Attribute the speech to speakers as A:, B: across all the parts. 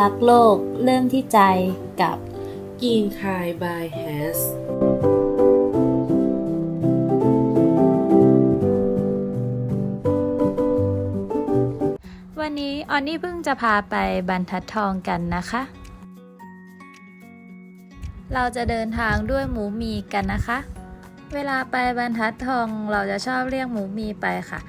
A: รักโลกเริ่มที่ใจกับ
B: กินคายบายแฮส
A: วันนี้ออนนี่เพิ่งจะพาไปบรรทัดทองกันนะคะ เราจะเดินทางด้วยหมูมีกันนะคะ เวลาไปบรรทัดทองเราจะชอบเรียกหมูมีไปค่ะ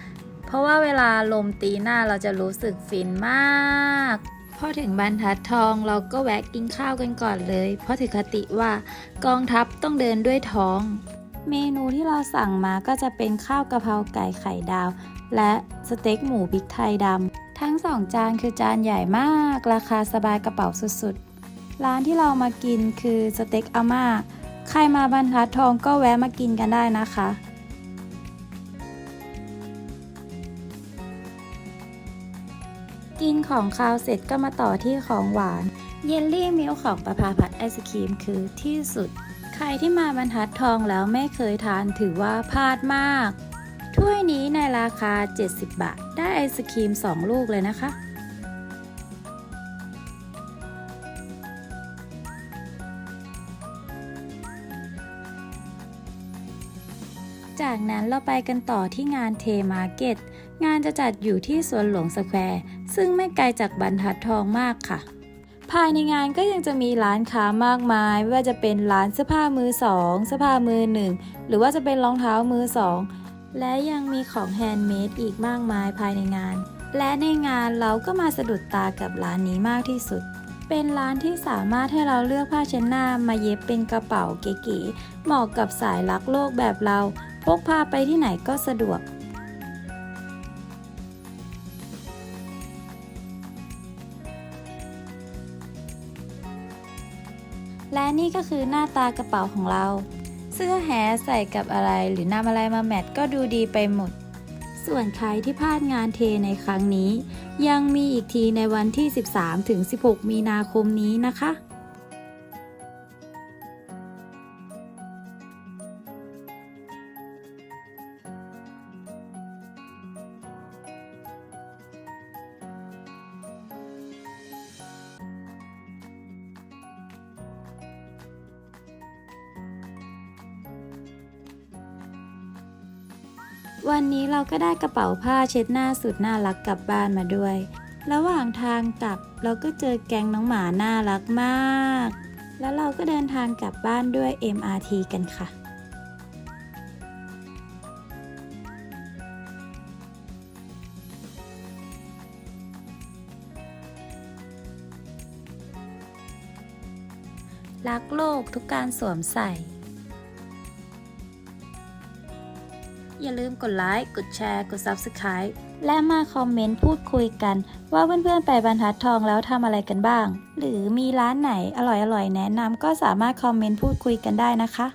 A: เพราะว่าเวลาลมตีหน้าเราจะรู้สึกฟินมาก พอถึงบรรทัดทองเราก็แวะกินข้าวกันก่อนเลย เพราะถือคติว่ากองทัพต้องเดินด้วยท้อง เมนูที่เราสั่งมาก็จะเป็นข้าวกะเพราไก่ไข่ดาว และสเต็กหมูพริกไทยดำทั้งสองจานคือจานใหญ่มาก ราคาสบายกระเป๋าสุดๆ ร้านที่เรามากินคือสเต็กอาม่า ใครมาบรรทัดทองก็แวะมากินกันได้นะคะ กินของคาวเสร็จก็มาต่อที่ของหวาน เยลลี่มิลของประภาพัดไอศครีมคือที่สุด ใครที่มาบรรทัดทองแล้วไม่เคยทานถือว่าพลาดมาก ถ้วยนี้ในราคา 70 บาท ได้ไอศครีม 2 ลูกเลยนะคะจากนั้นเราไปกันต่อที่งานเทมาร์เก็ต งานจะจัดอยู่ที่สวนหลวงสแควร์ ซึ่งไม่ไกลจากบรรทัดทองมากค่ะ ภายในงานก็ยังจะมีร้านค้ามากมายไม่ว่าจะเป็นร้านเสื้อผ้ามือสองเสื้อผ้ามือหนึ่งหรือว่าจะเป็นรองเท้ามือสองและยังมีของแฮนด์เมดอีกมากมายภายในงาน และในงานเราก็มาสะดุดตากับร้านนี้มากที่สุด เป็นร้านที่สามารถให้เราเลือกผ้าเช็ดหน้ามาเย็บเป็นกระเป๋าเก๋ๆเหมาะกับสายรักโลกแบบเรา พกพาไปที่ไหนก็สะดวก และนี่ก็คือหน้าตากระเป๋าของเรา เสื้อแฮร์ใส่กับอะไรหรือนำอะไรมาแมทก็ดูดีไปหมด ส่วนใครที่พลาดงานเทในครั้งนี้ ยังมีอีกทีในวันที่ 13-16 มีนาคมนี้นะคะ วันนี้เราก็ได้กระเป๋าผ้าเช็ดหน้าสุดน่ารักกลับบ้านมาด้วย ระหว่างทางกลับเราก็เจอแก๊งน้องหมาน่ารักมาก แล้วเราก็เดินทางกลับบ้านด้วย MRT กันค่ะรักโลกทุกการสวมใส่ อย่าลืมกดไลค์ กดแชร์ กด Subscribe และมาคอมเมนต์พูดคุยกัน ว่าเพื่อนๆไปบรรทัดทองแล้วทำอะไรกันบ้าง หรือมีร้านไหนอร่อยๆ แนะนำก็สามารถคอมเมนต์พูดคุยกันได้นะคะ